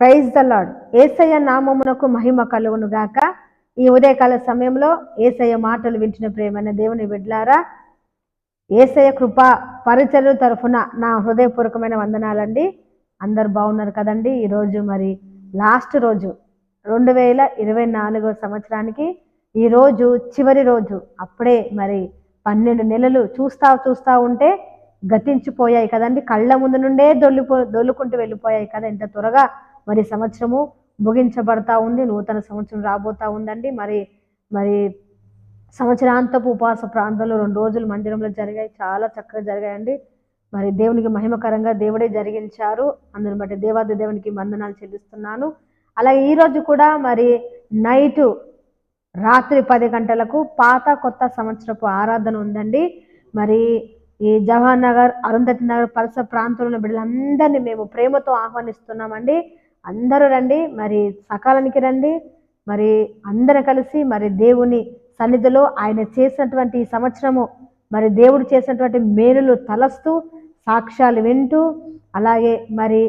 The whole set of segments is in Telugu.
ప్రైజ్ ద లాడ్ ఏసయ్య నామమునకు మహిమ కలుగును గాక. ఈ ఉదయకాల సమయంలో ఏసయ్య మాటలు వింటున్న ప్రేమైన దేవుని బిడ్లారా ఏసయ్య కృప పరిచర్య తరఫున నా హృదయపూర్వకమైన వందనాలండి. అందరు బాగున్నారు కదండి? ఈరోజు మరి లాస్ట్ రోజు రెండు వేల ఇరవై నాలుగో సంవత్సరానికి ఈ రోజు చివరి రోజు అప్పుడే మరి పన్నెండు నెలలు చూస్తా చూస్తా ఉంటే గతించిపోయాయి కదండి. కళ్ళ ముందు నుండే దొల్లిపో దొల్లుకుంటూ వెళ్ళిపోయాయి కదా. ఎంత త్వరగా మరి సంవత్సరము ముగించబడతా ఉంది నూతన సంవత్సరం రాబోతా ఉందండి. మరి మరి సంవత్సరాంతపు ఉపవాస ప్రాంతంలో రెండు రోజులు మందిరంలో జరిగాయి. చాలా చక్కగా జరిగాయండి. మరి దేవునికి మహిమకరంగా దేవుడే జరిగించారు. అందుని బట్టి దేవాది దేవునికి వందనాలు చెల్లిస్తున్నాను. అలాగే ఈరోజు కూడా మరి నైటు రాత్రి పది గంటలకు పాత కొత్త సంవత్సరపు ఆరాధన ఉందండి. మరి ఈ జవహర్ నగర్ అరుంధతి నగర్ పరిసర ప్రాంతంలో బిడ్డలందరినీ మేము ప్రేమతో ఆహ్వానిస్తున్నామండి. అందరూ రండి మరి సకాలానికి రండి మరి అందరూ కలిసి మరి దేవుని సన్నిధిలో ఆయన చేసినటువంటి ఈ సంవత్సరము మరి దేవుడు చేసినటువంటి మేలులు తలస్తూ సాక్ష్యాలు వింటూ అలాగే మరి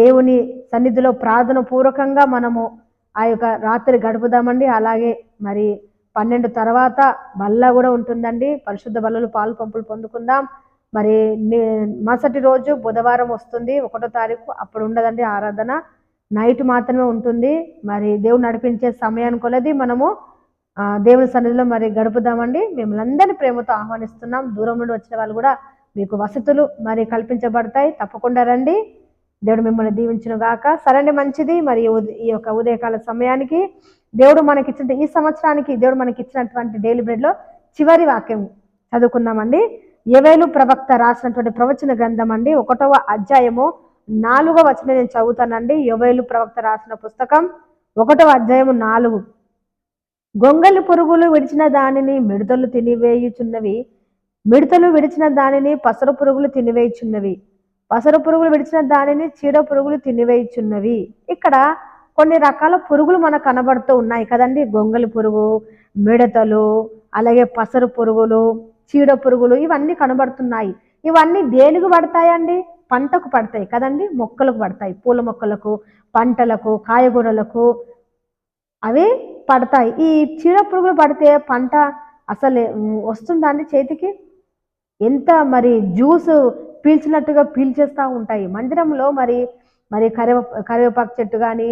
దేవుని సన్నిధిలో ప్రార్థన పూర్వకంగా మనము ఆ యొక్క రాత్రి గడుపుదామండి. అలాగే మరి పన్నెండు తర్వాత బల్ల కూడా ఉంటుందండి. పరిశుద్ధ బల్లలు పాలు పంపులు పొందుకుందాం. మరి మరుసటి రోజు బుధవారం వస్తుంది ఒకటో తారీఖు అప్పుడు ఉండదండి ఆరాధన. నైట్ మాత్రమే ఉంటుంది. మరి దేవుడు నడిపించే సమయాన్ని కొలది మనము దేవుని సన్నిధిలో మరి గడుపుదామండి. మిమ్మల్ని అందరినీ ప్రేమతో ఆహ్వానిస్తున్నాం. దూరం నుండి వచ్చిన వాళ్ళు కూడా మీకు వసతులు మరి కల్పించబడతాయి. తప్పకుండా రండి. దేవుడు మిమ్మల్ని దీవించిన గాక. సరండి మంచిది మరి ఈ యొక్క ఉదయకాల సమయానికి. దేవుడు మనకి ఇచ్చిన ఈ సంవత్సరానికి దేవుడు మనకి ఇచ్చినటువంటి డైలీ బ్రెడ్లో చివరి వాక్యం చదువుకుందామండి. యవేలు ప్రవక్త రాసినటువంటి ప్రవచన గ్రంథం అండి ఒకటవ అధ్యాయము నాలుగవ వచనం నేను చదువుతానండి. యవేలు ప్రవక్త రాసిన పుస్తకం ఒకటవ అధ్యాయము నాలుగు. గొంగలి పురుగులు విడిచిన దానిని మిడతలు తినివేయుచున్నవి మిడతలు విడిచిన దానిని పసరు పురుగులు తినివేయుచున్నవి పసరు పురుగులు విడిచిన దానిని చీడ పురుగులు తినివేయుచున్నవి. ఇక్కడ కొన్ని రకాల పురుగులు మనకు కనబడుతూ ఉన్నాయి కదండి. గొంగలి పురుగు మిడతలు అలాగే పసరు పురుగులు చీడ పురుగులు ఇవన్నీ కనబడుతున్నాయి. ఇవన్నీ దేనికి పడతాయండి? పంటకు పడతాయి కదండి? మొక్కలకు పడతాయి. పూల మొక్కలకు పంటలకు కాయగూరలకు అవి పడతాయి. ఈ చీడ పురుగులు పడితే పంట అసలు వస్తుందా అండి చేతికి? ఎంత మరి జ్యూస్ పీల్చినట్టుగా పీల్చేస్తూ ఉంటాయి. మందిరంలో మరి మరి కరివే కరివేపాకు చెట్టు కానీ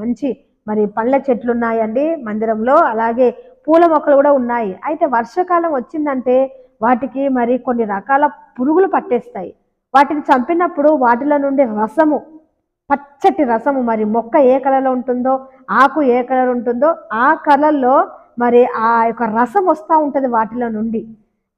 మంచి మరి పళ్ళ చెట్లు ఉన్నాయండి మందిరంలో. అలాగే పూల మొక్కలు కూడా ఉన్నాయి. అయితే వర్షాకాలం వచ్చిందంటే వాటికి మరి కొన్ని రకాల పురుగులు పట్టేస్తాయి. వాటిని చంపినప్పుడు వాటిలో నుండి రసము పచ్చటి రసము మరి మొక్క ఏ కలర్లో ఉంటుందో ఆకు ఏ కలర్ ఉంటుందో ఆ కలర్లో మరి ఆ యొక్క రసం వస్తూ ఉంటుంది వాటిలో నుండి.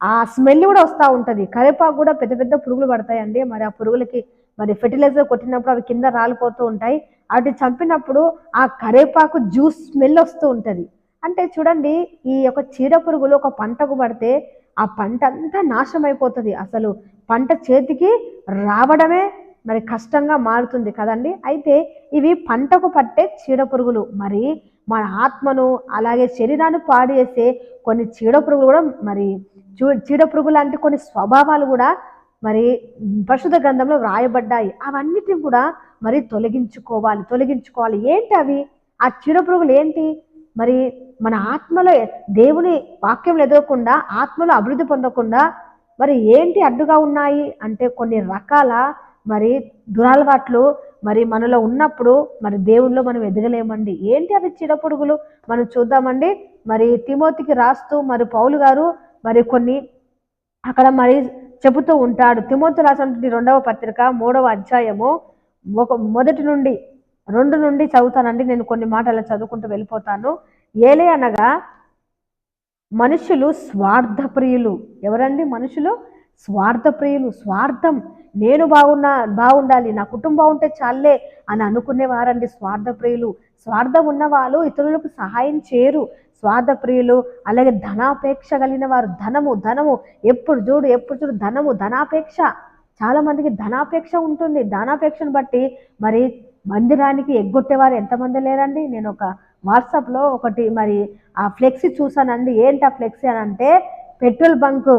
ఆ స్మెల్ కూడా వస్తూ ఉంటుంది. కరివేపాకు కూడా పెద్ద పెద్ద పురుగులు పడతాయండి. మరి ఆ పురుగులకి మరి ఫెర్టిలైజర్ కొట్టినప్పుడు అవి కింద రాలిపోతూ ఉంటాయి. వాటిని చంపినప్పుడు ఆ కరివేపాకు జ్యూస్ స్మెల్ వస్తూ ఉంటుంది. అంటే చూడండి ఈ యొక్క చీడ పురుగులు ఒక పంటకు పడితే ఆ పంట అంతా నాశనం అయిపోతుంది. అసలు పంట చేతికి రావడమే మరి కష్టంగా మారుతుంది కదండి. అయితే ఇవి పంటకు పట్టే చీడ పురుగులు. మరి మన ఆత్మను అలాగే శరీరాన్ని పాడు చేసే కొన్ని చీడ పురుగులు కూడా మరి చూ చీడ పురుగులు లాంటి కొన్ని స్వభావాలు కూడా మరి పరిశుద్ధ గ్రంథంలో వ్రాయబడ్డాయి. అవన్నిటిని కూడా మరి తొలగించుకోవాలి. తొలగించుకోవాలి. ఏంటి అవి? ఆ చిడపురుగులు ఏంటి? మరి మన ఆత్మలో దేవుని వాక్యం ఎదగకుండా ఆత్మలో అభివృద్ధి పొందకుండా మరి ఏంటి అడ్డుగా ఉన్నాయి? అంటే కొన్ని రకాల మరి దురలవాట్లు మరి మనలో ఉన్నప్పుడు మరి దేవుల్లో మనం ఎదగలేమండి. ఏంటి అవి చీడపురుగులు మనం చూద్దామండి. మరి తిమోతికి రాస్తూ మరి పౌలు గారు మరి కొన్ని అక్కడ మరి చెబుతూ ఉంటాడు. తిమోతి రాసినటువంటి రెండవ పత్రిక మూడవ అధ్యాయము ఒక మొదటి నుండి రెండు నుండి చదువుతానండి. నేను కొన్ని మాటలు చదువుకుంటూ వెళ్ళిపోతాను. ఏలే అనగా మనుషులు స్వార్థప్రియులు. ఎవరండి మనుషులు? స్వార్థప్రియులు. స్వార్థం. నేను బాగున్నా బాగుండాలి. నా కుటుంబం ఉంటే చాలే అని అనుకునేవారండి స్వార్థప్రియులు. స్వార్థం ఉన్న వాళ్ళు ఇతరులకు సహాయం చేయరు. స్వార్థప్రియులు అలాగే ధనాపేక్ష కలిగిన వారు. ధనము ధనము. ఎప్పుడు చూడు ఎప్పుడు చూడు ధనము ధనాపేక్ష. చాలా మందికి ధనాపేక్ష ఉంటుంది. ధనాపేక్షను బట్టి మరి మందిరానికి ఎగ్గొట్టేవారు ఎంతమంది లేరండి? నేను ఒక వాట్సాప్లో ఒకటి మరి ఆ ఫ్లెక్సీ చూసానండి ఏంటి ఆ ఫ్లెక్సీ అని అంటే పెట్రోల్ బంక్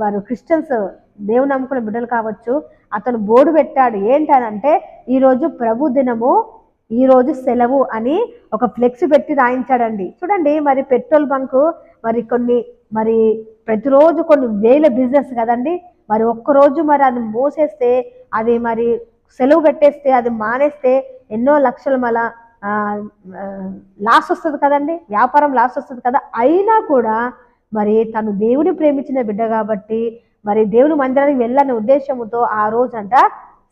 వారు క్రిస్టియన్స్ దేవుని నమ్ముకున్న బిడ్డలు కావచ్చు అతను బోర్డు పెట్టాడు. ఏంటనంటే ఈరోజు ప్రభు దినము ఈరోజు సెలవు అని ఒక ఫ్లెక్స్ పెట్టి రాయించాడండి. చూడండి మరి పెట్రోల్ బంకు మరి కొన్ని మరి ప్రతిరోజు కొన్ని వేల బిజినెస్ కదండి? మరి ఒక్కరోజు మరి అది మోసేస్తే అది మరి సెలవు పెట్టేస్తే అది మానేస్తే ఎన్నో లక్షలు మళ్ళా లాస్ వస్తుంది కదండి. వ్యాపారం లాస్ వస్తుంది కదా. అయినా కూడా మరి తను దేవుని ప్రేమించిన బిడ్డ కాబట్టి మరి దేవుని మందిరానికి వెళ్ళని ఉద్దేశంతో ఆ రోజంట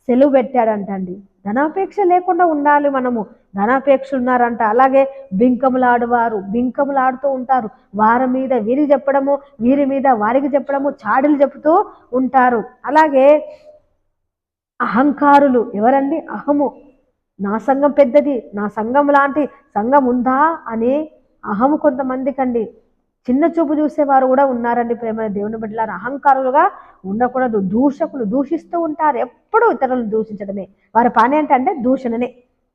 సెలవు పెట్టాడంటండి. ధనాపేక్ష లేకుండా ఉండాలి మనము. ధనాపేక్ష ఉన్నారంట అలాగే బింకములాడువారు. బింకములాడుతూ ఉంటారు. వారి మీద వీరికి చెప్పడము వీరి మీద వారికి చెప్పడము చాడులు చెబుతూ ఉంటారు. అలాగే అహంకారులు. ఎవరండి? అహము. నా సంఘం పెద్దది. నా సంఘం లాంటి సంఘం ఉందా అని అహము కొంతమందికి అండి చిన్న చూపు చూసేవారు కూడా ఉన్నారండి ప్రేమ దేవుని బిడ్డలారు. అహంకారులుగా ఉండకూడదు. దూషకులు దూషిస్తూ ఉంటారు. ఎప్పుడూ ఇతరులను దూషించడమే. వారి పని ఏంటంటే దూషణనే.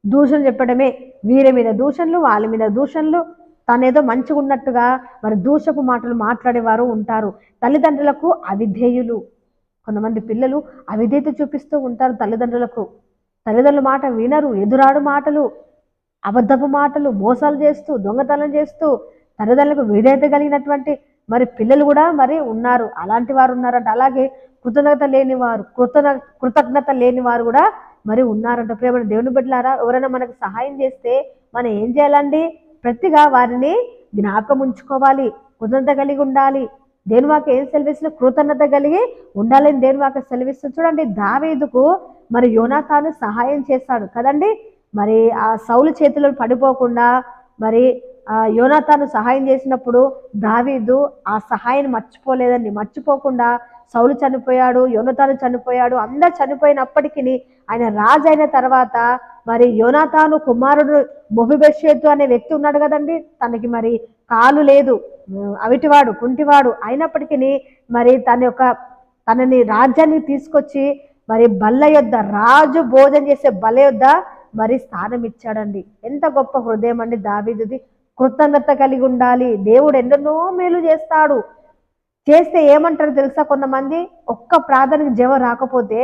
దూషణ చెప్పడమే. వీరి మీద దూషణలు వాళ్ళ మీద దూషణలు. తనేదో మంచిగా ఉన్నట్టుగా మరి దూషపు మాటలు మాట్లాడేవారు ఉంటారు. తల్లిదండ్రులకు అవిధేయులు. కొంతమంది పిల్లలు అవిధేయత చూపిస్తూ ఉంటారు తల్లిదండ్రులకు. తల్లిదండ్రుల మాట వినరు. ఎదురాడు మాటలు. అబద్ధపు మాటలు మోసాలు చేస్తూ దొంగతనం చేస్తూ తల్లిదండ్రులకు విధేయత కలిగినటువంటి మరి పిల్లలు కూడా మరి ఉన్నారు. అలాంటి వారు ఉన్నారంట. అలాగే కృతజ్ఞత లేని వారు కృతజ్ఞ కృతజ్ఞత లేని వారు కూడా మరి ఉన్నారంట. ప్రేమ దేవుని బిడ్డలారా ఎవరైనా మనకు సహాయం చేస్తే మనం ఏం చేయాలండి? ప్రతిగా వారిని జ్ఞాపకం ఉంచుకోవాలి కృతజ్ఞత కలిగి ఉండాలి. దేని వాకి ఏం సెలవిస్తున్న కృతజ్ఞత కలిగి ఉండాలని దేని వాకి సెలవిస్తుంది. చూడండి దావేదుకు మరి యోనాతాను సహాయం చేస్తాడు కదండి. మరి ఆ సౌలు చేతిలో పడిపోకుండా మరి యోనాతాను సహాయం చేసినప్పుడు దావీదు ఆ సహాయాన్ని మర్చిపోలేదండి. మర్చిపోకుండా సౌలు చనిపోయాడు యోనతాను చనిపోయాడు అందరు చనిపోయినప్పటికీ ఆయన రాజు అయిన తర్వాత మరి యోనాతాను కుమారుడు మొహిబెషేతు అనే వ్యక్తి ఉన్నాడు కదండి. తనకి మరి కాలు లేదు అవిటివాడు కుంటివాడు అయినప్పటికీ మరి తన యొక్క తనని రాజ్యాన్ని తీసుకొచ్చి మరి బల్ల యొద్ద రాజు భోజనం చేసే బల్ల యొద్ద మరి స్థానం ఇచ్చాడండి. ఎంత గొప్ప హృదయం అండి దావీదుది. కృతజ్ఞత కలిగి ఉండాలి. దేవుడు ఎన్నెన్నో మేలు చేస్తాడు. చేస్తే ఏమంటారు తెలుసా? కొంతమంది ఒక్క ప్రార్థనకి జవాబు రాకపోతే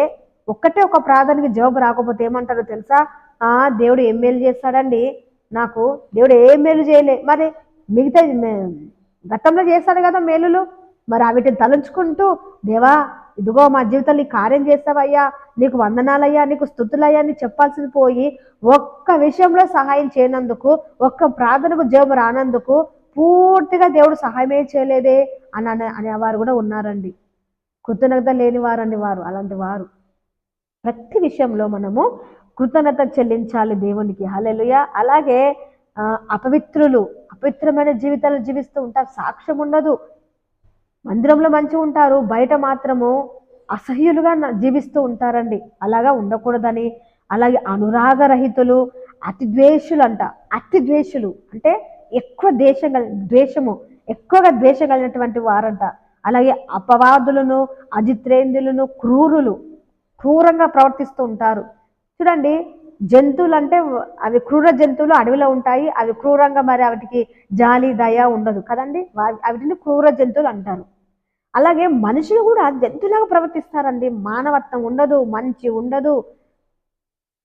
ఒక్కటే ఒక ప్రార్థనకి జవాబు రాకపోతే ఏమంటారో తెలుసా? ఆ దేవుడు ఏం మేలు చేస్తాడండి? నాకు దేవుడు ఏం మేలు చేయలే. మరి మిగతా గతంలో చేస్తాడు కదా మేలులు. మరి వీటిని తలంచుకుంటూ దేవా ఇదిగో మా జీవితంలో ఈ కార్యం చేస్తావయ్యా నీకు వందనాలయ్యా నీకు స్థుతులయ్యా అని చెప్పాల్సింది పోయి ఒక్క విషయంలో సహాయం చేయనందుకు ఒక్క ప్రార్థనకు జవాబు రానందుకు పూర్తిగా దేవుడు సహాయమే చేయలేదే అని అనే అనేవారు కూడా ఉన్నారండి. కృతజ్ఞత లేని వారండి వారు అలాంటి వారు. ప్రతి విషయంలో మనము కృతజ్ఞత చెల్లించాలి దేవునికి. హలెలుయ అలాగే అపవిత్రులు అపవిత్రమైన జీవితాలు జీవిస్తూ ఉంటారు. సాక్ష్యం ఉండదు. మందిరంలో మంచిగా ఉంటారు బయట మాత్రము అసహ్యులుగా న- జీవిస్తూ ఉంటారండి. అలాగా ఉండకూడదని. అలాగే అనురాగరహితులు అతి ద్వేషులు అంట అతి ద్వేషులు అంటే ఎక్కువ దేశం కలి ద్వేషము ఎక్కువగా ద్వేషం కలిగినటువంటి వారంట. అలాగే అపవాదులను అజిత్రేంద్రులను క్రూరులు క్రూరంగా ప్రవర్తిస్తూ ఉంటారు. చూడండి జంతువులు అంటే అవి క్రూర జంతువులు అడవిలో ఉంటాయి. అవి క్రూరంగా మరి వాటికి జాలి దయ ఉండదు కదండి? వా- వాటిని క్రూర జంతువులు అంటారు. అలాగే మనుషులు కూడా జంతువులాగా ప్రవర్తిస్తారండి. మానవత్వం ఉండదు మంచి ఉండదు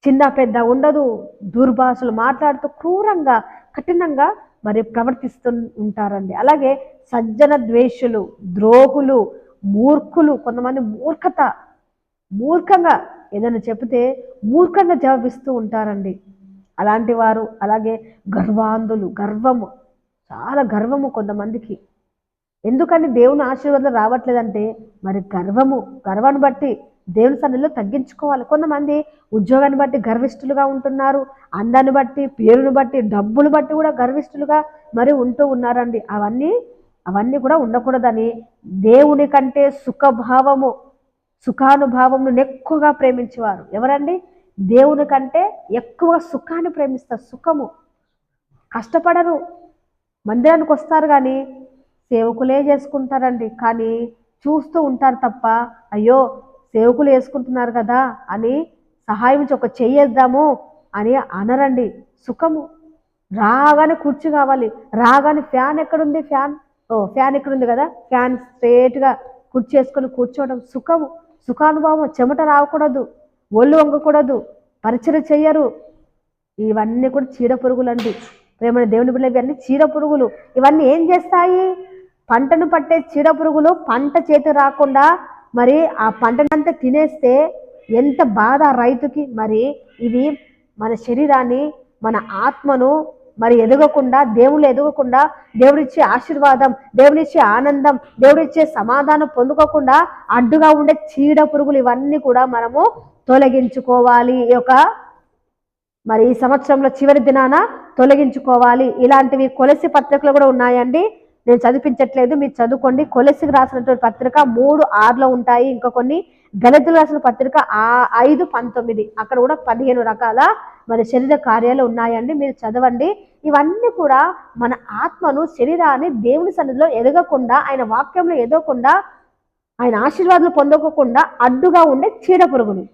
చిన్న పెద్ద ఉండదు. దుర్భాషలు మాట్లాడుతూ క్రూరంగా కఠినంగా మరి ప్రవర్తిస్తూ ఉంటారండి. అలాగే సజ్జన ద్వేషులు ద్రోహులు మూర్ఖులు కొంతమంది మూర్ఖత మూర్ఖంగా ఏదైనా చెబితే మూర్ఖంగా జవాబిస్తూ ఉంటారండి. అలాంటి వారు అలాగే గర్వాంధులు గర్వము చాలా గర్వము కొంతమందికి. ఎందుకని దేవుని ఆశీర్వాదం రావట్లేదంటే మరి గర్వము గర్వాన్ని బట్టి దేవుని సన్నిధిలో తగ్గించుకోవాలి. కొంతమంది ఉద్యోగాన్ని బట్టి గర్విష్ఠులుగా ఉంటున్నారు అందాన్ని బట్టి పేరును బట్టి డబ్బులు బట్టి కూడా గర్విష్ఠులుగా మరి ఉంటూ ఉన్నారండి. అవన్నీ అవన్నీ కూడా ఉండకూడదని దేవుని కంటే సుఖభావము సుఖానుభావంను ఎక్కువగా ప్రేమించేవారు. ఎవరండి? దేవుని కంటే ఎక్కువ సుఖాన్ని ప్రేమిస్తారు. సుఖము. కష్టపడరు. మందిరానికి వస్తారు కానీ సేవకులే చేసుకుంటారండి. కానీ చూస్తూ ఉంటారు తప్ప అయ్యో సేవకులు వేసుకుంటున్నారు కదా అని సహాయం ఒక చెయ్యేద్దాము అని అనరండి. సుఖము. రాగానే కుర్చీ కావాలి. రాగానే ఫ్యాన్ ఎక్కడుంది? ఫ్యాన్. ఓ ఫ్యాన్ ఎక్కడుంది కదా? ఫ్యాన్ స్ట్రేట్గా కుర్చేసుకొని కూర్చోవడం సుఖము. సుఖానుభవం చెమట రాకూడదు ఒళ్ళు వంగకూడదు పరిచయం చెయ్యరు. ఇవన్నీ కూడా చీడ పురుగులండి. ప్రేమ దేవుని బిడ్డలు ఇవన్నీ చీడ పురుగులు. ఇవన్నీ ఏం చేస్తాయి? పంటను పట్టే చీడ పురుగులు పంట చేతి రాకుండా మరి ఆ పంటనంతా తినేస్తే ఎంత బాధ రైతుకి. మరి ఇవి మన శరీరాన్ని మన ఆత్మను మరి ఎదగకుండా దేవుళ్ళు ఎదగకుండా దేవుడిచ్చే ఆశీర్వాదం దేవుడిచ్చే ఆనందం దేవుడిచ్చే సమాధానం పొందుకోకుండా అడ్డుగా ఉండే చీడ పురుగులు ఇవన్నీ కూడా మనము తొలగించుకోవాలి. ఈ యొక్క మరి ఈ సంవత్సరంలో చివరి దినాన తొలగించుకోవాలి. ఇలాంటివి కొలసి పత్రికలు కూడా ఉన్నాయండి. నేను చదివించట్లేదు మీరు చదువుకోండి. కొలసికి రాసినటువంటి పత్రిక మూడు ఆరులో ఉంటాయి. ఇంకా కొన్ని గణితులు రాసిన పత్రిక ఆ ఐదు పంతొమ్మిది. అక్కడ కూడా పదిహేను రకాల మరి శరీర కార్యాలు ఉన్నాయండి మీరు చదవండి. ఇవన్నీ కూడా మన ఆత్మను శరీరాన్ని దేవుని సన్నిధిలో ఎదగకుండా ఆయన వాక్యంలో ఎదగకుండా ఆయన ఆశీర్వాదాలు పొందకోకుండా అడ్డుగా ఉండే చీడ పురుగులు.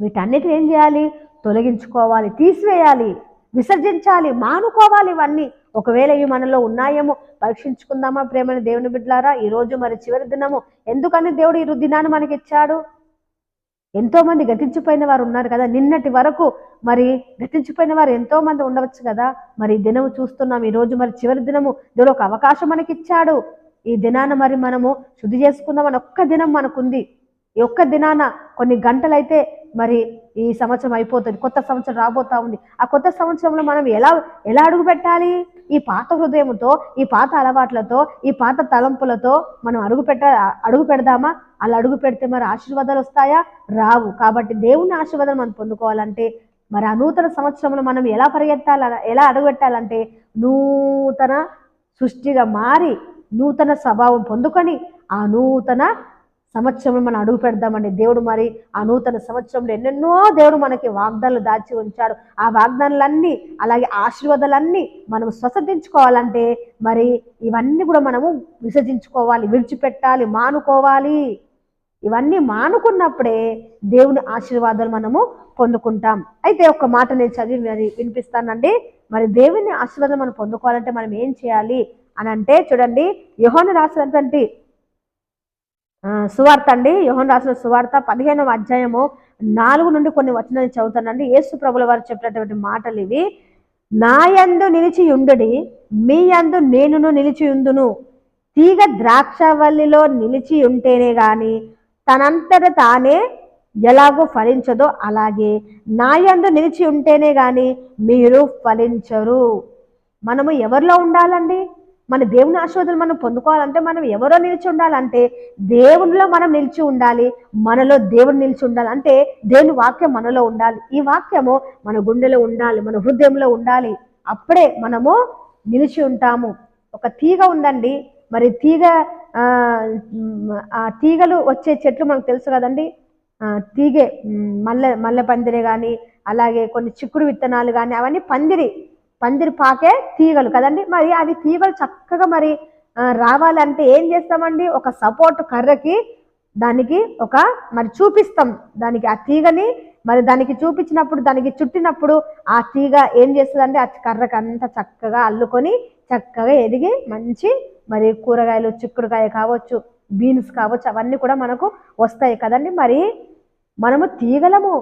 వీటన్నిటిని ఏం చేయాలి? తొలగించుకోవాలి తీసివేయాలి విసర్జించాలి మానుకోవాలి ఇవన్నీ. ఒకవేళ ఇవి మనలో ఉన్నాయేమో పరీక్షించుకుందామా ప్రేమని దేవుని బిడ్డలారా? ఈ రోజు మరి చివరి దినము. ఎందుకని దేవుడు ఈ దినాన్ని మనకి ఇచ్చాడు ఎంతో మంది గతించిపోయిన వారు ఉన్నారు కదా. నిన్నటి వరకు మరి గతించిపోయిన వారు ఎంతో మంది ఉండవచ్చు కదా. మరి దినము చూస్తున్నాం. ఈ రోజు మరి చివరి దినము. దేవుడు ఒక అవకాశం మనకి ఇచ్చాడు ఈ దినాన మరి మనము శుద్ధి చేసుకుందామని ఒక్క దినం మనకుంది. ఈ ఒక్క దినాన కొన్ని గంటలైతే మరి ఈ సంవత్సరం అయిపోతుంది కొత్త సంవత్సరం రాబోతా ఉంది. ఆ కొత్త సంవత్సరంలో మనం ఎలా ఎలా అడుగు పెట్టాలి? ఈ పాత హృదయంతో ఈ పాత అలవాట్లతో ఈ పాత తలంపులతో మనం అడుగు పెట్ట అడుగు పెడదామా? అలా అడుగు పెడితే మరి ఆశీర్వాదాలు వస్తాయా? రావు. కాబట్టి దేవుని ఆశీర్వాదం మనం పొందుకోవాలంటే మరి ఆ నూతన సంవత్సరంలో మనం ఎలా పరిగెత్తాల ఎలా అడుగు పెట్టాలంటే నూతన సృష్టిగా మారి నూతన స్వభావం పొందుకొని ఆ నూతన సంవత్సరంలో మనం అడుగు పెడదామండి. దేవుడు మరి ఆ నూతన సంవత్సరంలో ఎన్నెన్నో దేవుడు మనకి వాగ్దానాలు దాచి ఉంచాడు. ఆ వాగ్దానాలన్నీ అలాగే ఆశీర్వాదాలన్నీ మనం స్వసతించుకోవాలంటే మరి ఇవన్నీ కూడా మనము విసర్జించుకోవాలి విడిచిపెట్టాలి మానుకోవాలి. ఇవన్నీ మానుకున్నప్పుడే దేవుని ఆశీర్వాదాలు మనము పొందుకుంటాం. అయితే ఒక మాట నేను చదివి మరి వినిపిస్తానండి. మరి దేవుని ఆశీర్వాదం మనం పొందుకోవాలంటే మనం ఏం చేయాలి అని అంటే చూడండి యోహాను రాసినటువంటి సువార్త అండి. యోహన్ రాసిన సువార్త పదిహేనవ అధ్యాయము నాలుగు నుండి కొన్ని వచనాలు చదువుతానండి. యేసు ప్రభుల వారు చెప్పినటువంటి మాటలు ఇవి. నా యందు నిలిచి ఉండుడి మీ యందు నేనును నిలిచి ఉందును తీగ ద్రాక్షవల్లిలో నిలిచి ఉంటేనే గాని తనంతట తానే ఎలాగో ఫలించదో అలాగే నా యందు నిలిచి ఉంటేనే గాని మీరు ఫలించరు. మనము ఎవరిలో ఉండాలండి? మన దేవుని ఆశీర్వాదాలు మనం పొందుకోవాలంటే మనం ఎవరో నిలిచి ఉండాలంటే దేవునిలో మనం నిలిచి ఉండాలి మనలో దేవుడు నిలిచి ఉండాలి. అంటే దేవుని వాక్యం మనలో ఉండాలి. ఈ వాక్యము మన గుండెలో ఉండాలి మన హృదయంలో ఉండాలి. అప్పుడే మనము నిలిచి ఉంటాము. ఒక తీగ ఉందండి. మరి తీగ ఆ, తీగలు వచ్చే చెట్లు మనకు తెలుసు కదండి. తీగే మల్లె మల్లె పందిరి కానీ అలాగే కొన్ని చిక్కుడు విత్తనాలు కానీ అవన్నీ పందిరి. పందిరి పాకే తీగలు కదండి? మరి అవి తీగలు చక్కగా మరి రావాలంటే ఏం చేస్తామండి? ఒక సపోర్ట్ కర్రకి దానికి ఒక మరి చూపిస్తాం. దానికి ఆ తీగని మరి దానికి చూపించినప్పుడు దానికి చుట్టినప్పుడు ఆ తీగ ఏం చేస్తుందంటే ఆ కర్రకు అంతా చక్కగా అల్లుకొని చక్కగా ఎదిగి మంచి మరి కూరగాయలు చిక్కుడుకాయ కావచ్చు బీన్స్ కావచ్చు అవన్నీ కూడా మనకు వస్తాయి కదండి. మరి మనము తీగలము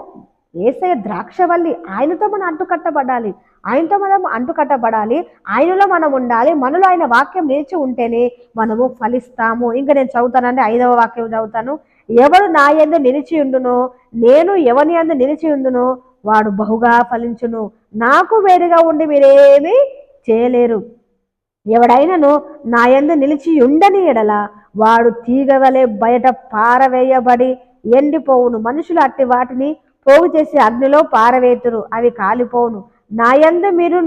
ఏసయ ద్రాక్షవల్లి ఆయనతో మనం అంటుకట్టబడాలి. ఆయనతో మనం అంటుకట్టబడాలి. ఆయనలో మనం ఉండాలి. మనలో ఆయన వాక్యం నిలిచి ఉంటేనే మనము ఫలిస్తాము. ఇంకా నేను చదువుతానండి ఐదవ వాక్యం చదువుతాను. ఎవరు నా యందు నిలిచి ఉండునో నేను ఎవని ఎందు నిలిచి ఉండునో వాడు బహుగా ఫలించును. నాకు వేరుగా ఉండి మీరేమీ చేయలేరు. ఎవడైనను నా యందు నిలిచి ఉండని ఎడల వాడు తీగవలే బయట పారవేయబడి ఎండిపోవును. మనుషులు అట్టి వాటిని పోగు చేసి అగ్నిలో పారవేతురు. అవి కాలిపోవును. నా యందు మీరు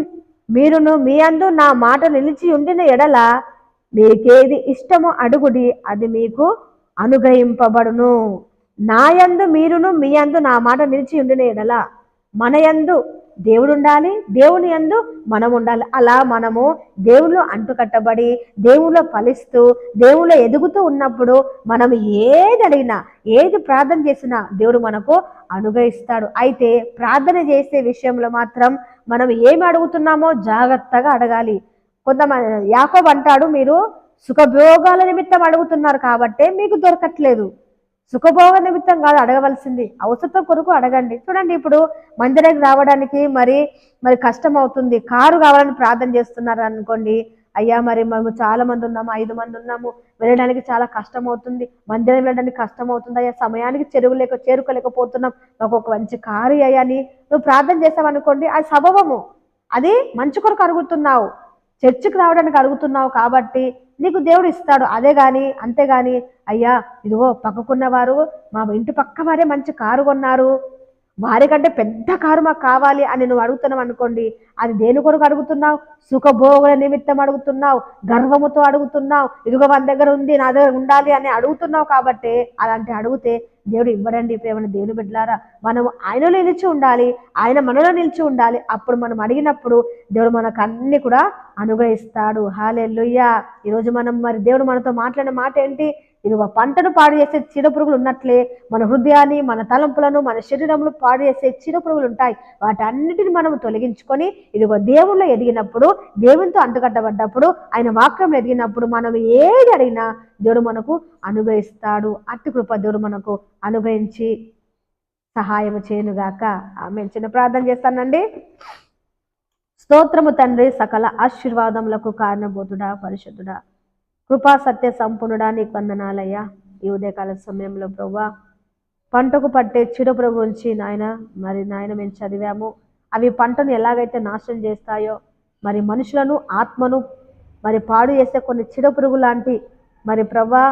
మీరును మీ యందు నా మాట నిలిచి ఉండిన ఎడల మీకేది ఇష్టమో అడుగుడి అది మీకు అనుగ్రహింపబడును. నా యందు మీరును మీ యందు నా మాట నిలిచి ఉండిన ఎడల మన యందు దేవుడు ఉండాలి దేవుని యందు మనం ఉండాలి అలా మనము దేవుళ్ళు అంటుకట్టబడి దేవుళ్ళు ఫలిస్తూ దేవుళ్ళు ఎదుగుతూ ఉన్నప్పుడు మనం ఏది అడిగినా ఏది ప్రార్థన చేసినా దేవుడు మనకు అనుగ్రహిస్తాడు. అయితే ప్రార్థన చేసే విషయంలో మాత్రం మనం ఏమి అడుగుతున్నామో జాగ్రత్తగా అడగాలి. కొంతమంది యాకోబ్ అంటాడు మీరు సుఖభోగాల నిమిత్తం అడుగుతున్నారు కాబట్టే మీకు దొరకట్లేదు. సుఖభోగ నిమిత్తం కాదు అడగవలసింది. అవసరం కొరకు అడగండి. చూడండి ఇప్పుడు మందిరానికి రావడానికి మరి మరి కష్టం అవుతుంది కారు కావాలని ప్రార్థన చేస్తున్నారు అనుకోండి అయ్యా మరి మేము చాలా మంది ఉన్నాము ఐదు మంది ఉన్నాము వెళ్ళడానికి చాలా కష్టం అవుతుంది మందిరం వెళ్ళడానికి కష్టం అవుతుంది అయ్యా సమయానికి చెరువులేక చేరుకోలేకపోతున్నాం. మాకు ఒక మంచి కారు అయ్యా అని నువ్వు ప్రార్థన చేసావనుకోండి అది సబబము. అది మంచి కొరకు అడుగుతున్నావు చర్చికి రావడానికి అడుగుతున్నావు కాబట్టి నీకు దేవుడు ఇస్తాడు. అదే గాని అంతేగాని అయ్యా ఇదిగో పక్కకున్న వారు మా ఇంటి పక్క వారే మంచి కారు కొన్నారు. వారికంటే పెద్ద కారు మాకు కావాలి అని నువ్వు అడుగుతున్నావు అనుకోండి అది దేని కొరకు అడుగుతున్నావు? సుఖభోగుల నిమిత్తం అడుగుతున్నావు గర్వముతో అడుగుతున్నావు ఇదిగో మన దగ్గర ఉంది నా దగ్గర ఉండాలి అని అడుగుతున్నావు కాబట్టి అలాంటి అడిగితే దేవుడు ఇవ్వడండి ప్రేమను దేవుని బిడ్డలారా. మనం ఆయనలో నిలిచి ఉండాలి ఆయన మనలో నిలిచి ఉండాలి. అప్పుడు మనం అడిగినప్పుడు దేవుడు మనకు అన్ని కూడా అనుగ్రహిస్తాడు. హాలెల్లుయ్యా ఈరోజు మనం మరి దేవుడు మనతో మాట్లాడిన మాట ఏంటి ఇదిగో పంటను పాడు చేసే చీడపురుగులు ఉన్నట్లే మన హృదయాన్ని మన తలంపులను మన శరీరంలో పాడు చేసే చీడపురుగులు ఉంటాయి. వాటన్నిటిని మనం తొలగించుకొని ఇదిగో దేవుళ్ళు ఎదిగినప్పుడు దేవునితో అంటుకట్టబడ్డప్పుడు ఆయన వాక్యం ఎదిగినప్పుడు మనం ఏది అడిగినా దేవుడు మనకు అనుగ్రహిస్తాడు. అట్టి కృప దేవుడు మనకు అనుగ్రహించి సహాయం చేయనుగాక. ఆమె చిన్న ప్రార్థన చేస్తానండి. స్తోత్రము తండ్రి సకల ఆశీర్వాదములకు కారణభూతుడా పరిశుద్ధుడా. కృపా సత్య సంపూర్ణుడా నీకు వందనాలయ్యా. ఈ ఉదయకాల సమయంలో ప్రభా పంటకు పట్టే చిరుపురు గురించి నాయన మరి నాయన మేము చదివాము. అవి పంటను ఎలాగైతే నాశనం చేస్తాయో మరి మనుషులను ఆత్మను మరి పాడు చేసే కొన్ని చిరపురుగు లాంటి మరి ప్రభా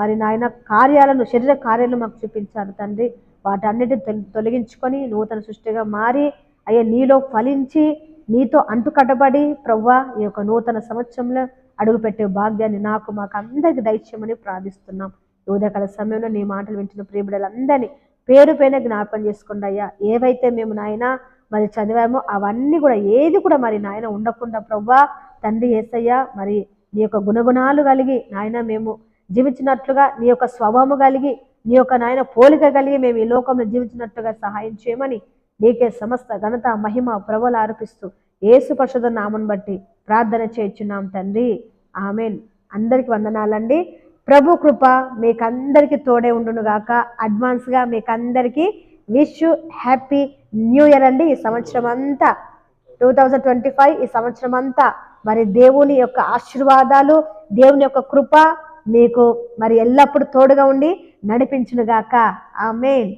మరి నాయన కార్యాలను శరీర కార్యాలను మాకు చూపించారు తండ్రి. వాటన్నిటిని తొలగించుకొని నూతన సృష్టిగా మారి అయ్యా నీలో ఫలించి నీతో అంటుకట్టబడి ప్రవ్వా ఈ యొక్క నూతన సంవత్సరంలో అడుగుపెట్టే భాగ్యాన్ని నాకు మాకు అందరికి దైత్యమని ప్రార్థిస్తున్నాం. యువదకాల సమయంలో నీ మాటలు వింటున్న ప్రియబిడలందరినీ పేరు పైన జ్ఞాపకం చేసుకోండి అయ్యా. ఏవైతే మేము నాయన మరి చదివామో అవన్నీ కూడా ఏది కూడా మరి నాయన ఉండకుండా ప్రవ్వా తండ్రి ఏసయ్యా మరి నీ యొక్క గుణగుణాలు కలిగి నాయన మేము జీవించినట్లుగా నీ యొక్క స్వభావము కలిగి నీ యొక్క నాయన పోలిక కలిగి మేము ఈ లోకంలో జీవించినట్టుగా సహాయం చేయమని నీకే సమస్త ఘనత మహిమ ప్రభలు ఆరోపిస్తూ ఏసు పరిషద నామను బట్టి ప్రార్థన చేయించున్నాం తండ్రి. ఆమెన్. అందరికి వందనాలండి. ప్రభు కృప మీకందరికీ తోడే ఉండును గాక. అడ్వాన్స్గా మీకందరికీ విష్ హ్యాపీ న్యూ ఇయర్ అండి. ఈ సంవత్సరం అంతా టూ థౌజండ్ ట్వంటీ ఫైవ్ ఈ సంవత్సరం అంతా మరి దేవుని యొక్క ఆశీర్వాదాలు దేవుని యొక్క కృప మీకు మరి ఎల్లప్పుడూ తోడుగా ఉండి నడిపించునుగాక ఆమెన్.